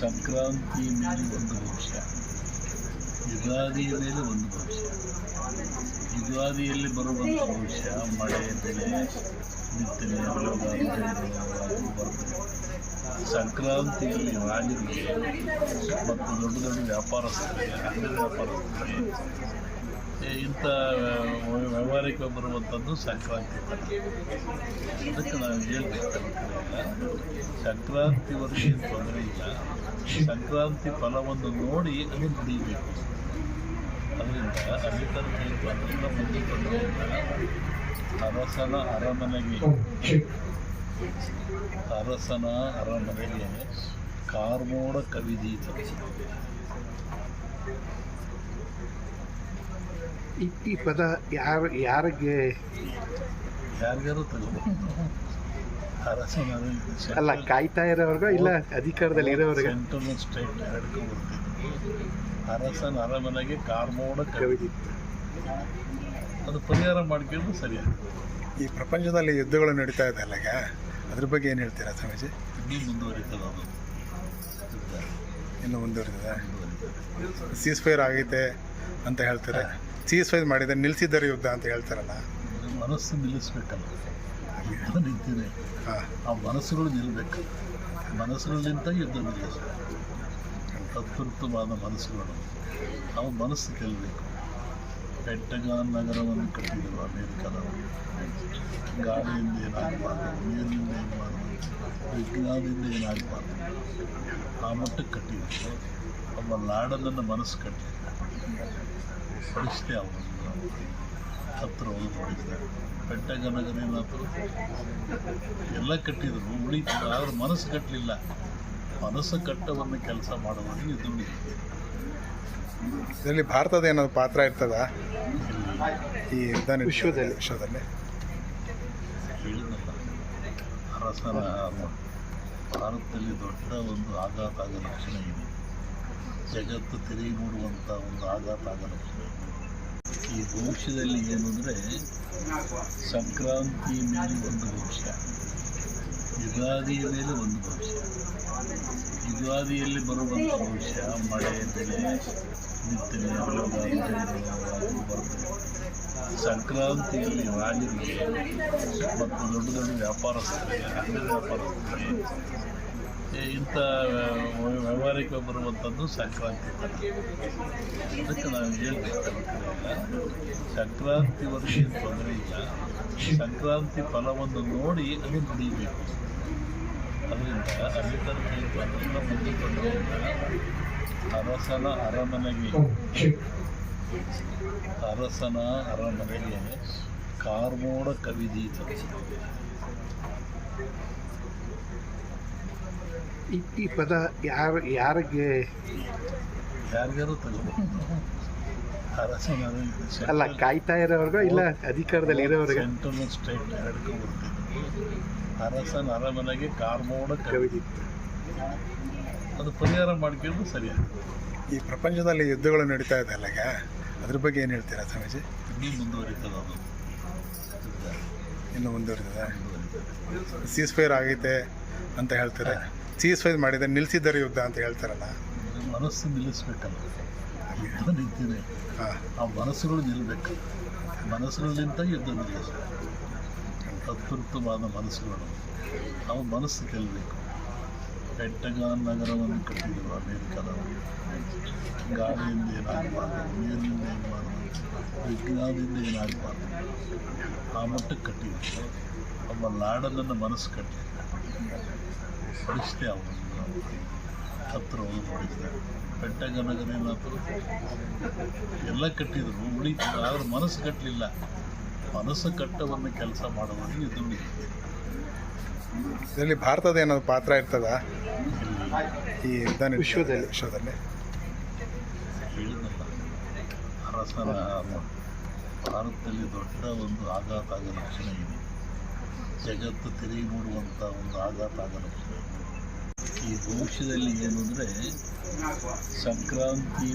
ಸಂಕ್ರಾಂತಿ ಮೇಲೆ ಒಂದು ಭವಿಷ್ಯ. ಯುಗಾದಿಯ ಮೇಲೆ ಒಂದು ಭವಿಷ್ಯ. ಯುಗಾದಿಯಲ್ಲಿ ಬರುವಂಥ ಭವಿಷ್ಯ, ಮಳೆ, ಬೆಳೆ ಬರ್ತದೆ. ಸಂಕ್ರಾಂತಿಯಲ್ಲಿ ರಾಜರಿಗೆ ಮತ್ತು ದೊಡ್ಡ ದೊಡ್ಡ ವ್ಯಾಪಾರಸ್ಥರಿಗೆ ಅಂಗಡಿ ವ್ಯಾಪಾರಸ್ಥರಿಗೆ ಇಂಥ ವ್ಯ- ವ್ಯವಹಾರಕ್ಕೆ ಬರುವಂಥದ್ದು ಸಂಕ್ರಾಂತಿ. ಅದಕ್ಕೆ ನಾವು ಹೇಳ್ಬೇಕಾಗಿಲ್ಲ ಸಂಕ್ರಾಂತಿ ವರ್ಷ ತೊಂದರೆ ಇಲ್ಲ. ಸಂಕ್ರಾಂತಿ ಫಲವನ್ನು ನೋಡಿ ಅಲ್ಲಿ ನಡೀಬೇಕು ಅದರಿಂದ ಅಲ್ಲಿ ಅರಸನ ಅರಮನೆಗೆ. ಅರಸನ ಅರಮನೆಗೆ ಕಾರ್ಮೋಡ ಕವಿದೀತ ಈ ಪದ ಯಾರ ಯಾರಿಗೆ? ಯಾರಿಗಾರು ತಗೋಬಹುದು ಅಲ್ಲ ಕಾಯ್ತಾ ಇರೋರ್ಗ ಇಲ್ಲ ಅಧಿಕಾರದಲ್ಲಿ ಇರೋರ್ಗ? ಸೆಂಟ್ರಲ್ ಸ್ಟೇಟ್ ಎರಡಕ್ಕೂ ಬರ್ತಿದ್ರು ಅರಸನ ಅರಮನೆಗೆ ಕಾರ್ಮೋಡ ಕವಿದಿತ್ತು. ಅದು ಪರಿಹಾರ ಮಾಡ್ಕೊಂಡು ಸರಿ ಈ ಪ್ರಪಂಚದಲ್ಲಿ ಯುದ್ಧಗಳು ನಡೀತಾ ಇದೆ ಅಲ್ಲ ಈಗ? ಅದ್ರ ಬಗ್ಗೆ ಏನು ಹೇಳ್ತೀರಾ ಸ್ವಾಮೀಜಿ? ಇನ್ನೂ ಮುಂದುವರಿತದೆ ಅದು. ಇನ್ನು ಮುಂದುವರಿದ ಮುಂದುವರಿತದೆ. ಸೀಸ್ ಫೈರ್ ಆಗೈತೆ ಅಂತ ಹೇಳ್ತಾರೆ? ಸೀಸ್ ಫೈರ್ ಮಾಡಿದೆ ನಿಲ್ಲಿಸಿದ್ದಾರೆ ಯುದ್ಧ ಅಂತ ಹೇಳ್ತಾರಲ್ಲ? ಮನಸ್ಸು ನಿಲ್ಲಿಸ್ಬೇಕಲ್ಲ. ಯುದ್ಧ ನಿಂತಿದೆ ಆ ಮನಸ್ಸುಗಳು ನಿಲ್ಲಬೇಕು ಮನಸ್ಸುಗಳಿಂದ ಯುದ್ಧ ನಿಲ್ಲಿಸಬೇಕು ಅತ್ಯುತ್ತಮವಾದ ಮನಸ್ಸುಗಳು. ಅವು ಮನಸ್ಸು ಗೆಲ್ಲಬೇಕು ಪೆಟ್ಟಗಾನ್ ನಗರವನ್ನು ಕಟ್ಟಿದರು ಅಮೇರಿಕಾದವರು ಗಾಳಿಯಿಂದ ಏನಾಗಬಾರ್ದು, ನೀರಿನಿಂದ ಏನಾಗಬಾರ್ದು, ವಿಜ್ಞಾನದಿಂದ ಏನಾಗಬಾರ್ದು. ಆ ಮಟ್ಟಕ್ಕೆ ಕಟ್ಟಿದ್ರು ಒಬ್ಬ ಲಾಡನನ್ನು ಮನಸ್ಸು ಕಟ್ಟಲಿಲ್ಲ ಪರಿಸ್ಥಿತಿ ಅವನು ಹತ್ರ ಹೋಗಿ ನೋಡಿದ್ದಾರೆ ಪೆಂಟಗ ನಗರ ಏನಾದ್ರು ಎಲ್ಲ ಕಟ್ಟಿದ್ರು ಉಳಿತು ಆದರೆ ಮನಸ್ಸು ಕಟ್ಟಲಿಲ್ಲ ಮನಸ್ಸು ಕಟ್ಟವನ್ನು ಕೆಲಸ ಮಾಡುವವರಿಗೆ ಇದು. ಇದರಲ್ಲಿ ಭಾರತದ ಏನಾದರೂ ಪಾತ್ರ ಇರ್ತದ? ಈ ವಿಶ್ವದಲ್ಲಿ. ವಿಶ್ವದಲ್ಲಿ. ಹೇಳಿದ್ನಲ್ಲ ಅರಸನ ಭಾರತದಲ್ಲಿ ದೊಡ್ಡ ಒಂದು ಆಘಾತ ಆಗ ಲಕ್ಷಣ ಇದೆ. ಜಗತ್ತು ತಿರುಗಿ ನೋಡುವಂಥ ಒಂದು ಆಘಾತ ಆಗ ಲಕ್ಷಣ ಇದೆ. ಈ ಭವಿಷ್ಯದಲ್ಲಿ ಏನು ಅಂದರೆ ಸಂಕ್ರಾಂತಿ ಮೇಲೆ ಒಂದು ಭವಿಷ್ಯ ಯುಗಾದಿಯ ಮೇಲೆ ಒಂದು ಭವಿಷ್ಯ ಯುಗಾದಿಯಲ್ಲಿ ಬರುವಂಥ ಭವಿಷ್ಯ ಮಳೆ, ಬೆಳೆ ಬಿತ್ತನೆ ಸಂಕ್ರಾಂತಿಯಲ್ಲಿ ರಾಜರಿಗೆ ಮತ್ತು ದೊಡ್ಡ ದೊಡ್ಡ ವ್ಯಾಪಾರಸ್ಥರಿಗೆ ಅಂಗಡಿ ವ್ಯಾಪಾರಸ್ಥರಿಗೆ ಇಂಥ ವ್ಯ- ವ್ಯವಹಾರಕ್ಕೆ ಬರುವಂಥದ್ದು ಸಂಕ್ರಾಂತಿ. ಅದಕ್ಕೆ ನಾವು ಹೇಳ್ಬೇಕಾಗಿಲ್ಲ ಸಂಕ್ರಾಂತಿ. ಏನ್ ತೊಂದರೆ ಇಲ್ಲ. ಸಂಕ್ರಾಂತಿ ಫಲವನ್ನು ನೋಡಿ ಅದು ನುಡಿಬೇಕು ಅದರಿಂದ ಮುಂದೆ ಬಂದರಿಂದ ಅರಸನ ಅರಮನೆಗೆ. ಅರಸನ ಅರಮನೆಗೆ ಕಾರ್ಮೋಡ ಕವಿದೀತ ಈ ಈ ಪದ ಯಾರು ಯಾರಿಗೆ ಯಾರಿಗಾರು ಅಲ್ಲ ಕಾಯ್ತಾ ಇರೋವರೆಗೂ ಇಲ್ಲ ಅಧಿಕಾರದಲ್ಲಿ ಇರೋವರೆಗೆ ಸೆಂಟ್ರಲ್ ಸ್ಟೇಟ್ ಎರಡಕ್ಕೂ ಬರ್ತಿದ್ರು ಅರಸನ ಅರಮನೆಗೆ ಕಾರ್ಮೋಡ ಕವಿ ಕವಿದಿತ್ತು. ಅದು ಪರಿಹಾರ ಮಾಡ್ಕೊಂಡು ಸರಿ ಈ ಪ್ರಪಂಚದಲ್ಲಿ ಯುದ್ಧಗಳು ನಡೀತಾ ಇದೆ ಅಲ್ಲಾಗ ಅದ್ರ ಬಗ್ಗೆ ಏನು ಹೇಳ್ತೀರಾ ಸ್ವಾಮೀಜಿ? ಇನ್ನೂ ಮುಂದುವರಿತದೆ ಅದು? ಇನ್ನು ಮುಂದುವರಿತದ? ಮುಂದುವರಿತದೆ ಸೀಸ್ ಫೈರ್ ಆಗೈತೆ ಅಂತ ಹೇಳ್ತಾರೆ? ಸೀಸ್ ಫೈರ್ ಮಾಡಿದೆ ನಿಲ್ಲಿಸಿದ್ದಾರೆ ಯುದ್ಧ ಅಂತ ಹೇಳ್ತಾರಲ್ಲ. ಮನಸ್ಸು ನಿಲ್ಲಿಸ್ಬೇಕಲ್ಲ ಯುದ್ಧ ನಿಂತಿದೆ. ಹಾಂ. ಆ ಮನಸ್ಸುಗಳು ನಿಲ್ಲಬೇಕು ಮನಸ್ಸುಗಳಿಂದ ಯುದ್ಧ ನಿಲ್ಲಿಸಬೇಕು. ಅತ್ಯುತ್ತಮವಾದ ಮನಸ್ಸುಗಳು. ಅವು ಮನಸ್ಸು ಗೆಲ್ಲಬೇಕು ಪೆಂಟಗಾನ್ ನಗರವನ್ನು ಕಟ್ಟಿದರು ಅಮೇರಿಕಾದವರು ಗಾಳಿಯಿಂದ ಏನಾಗಬಾರ್ದು ನೀರಿನಿಂದ ಏನಾಗಬಾರ್ದು ವಿಜ್ಞಾನದಿಂದ ಏನಾಗಬಾರ್ದು. ಆ ಮಟ್ಟಕ್ಕೆ ಕಟ್ಟಿದ್ರು. ನಮ್ಮ ಲಾಡನನ್ನು ಮನಸ್ಸು ಕಟ್ಟಲಿಲ್ಲ ಪಡಿಸಿದೆ ಅವರು ಹತ್ರ ಹೋಗಿ ನೋಡಿದ್ರೆ. ಪೆಂಟಗ ನಗರ ಎಲ್ಲ ಕಟ್ಟಿದ್ರು. ಉಳಿತು ಆದ್ರೆ ಮನಸ್ಸು ಕಟ್ಟಲಿಲ್ಲ ಮನಸ್ಸು ಕಟ್ಟವನ್ನು ಕೆಲಸ ಮಾಡೋದನ್ನು ಇದು ಇದರಲ್ಲಿ ಭಾರತದ ಏನಾದ್ರು ಪಾತ್ರ ಇರ್ತದ? ಈ ಯುದ್ಧ ವಿಶ್ವದಲ್ಲಿ. ವಿಶ್ವದಲ್ಲಿ. ಹೇಳಿದ್ನಲ್ಲ. ಅರಸನ ಭಾರತದಲ್ಲಿ ದೊಡ್ಡ ಒಂದು ಆಘಾತ ಆಗೋ ಲಕ್ಷಣ ಇದೆ. ಜಗತ್ತು ತಿರುಗಿ ನೋಡುವಂಥ ಒಂದು ಆಘಾತ ಆಗೋ ಈ ಭವಿಷ್ಯದಲ್ಲಿ ಏನು ಅಂದರೆ ಸಂಕ್ರಾಂತಿ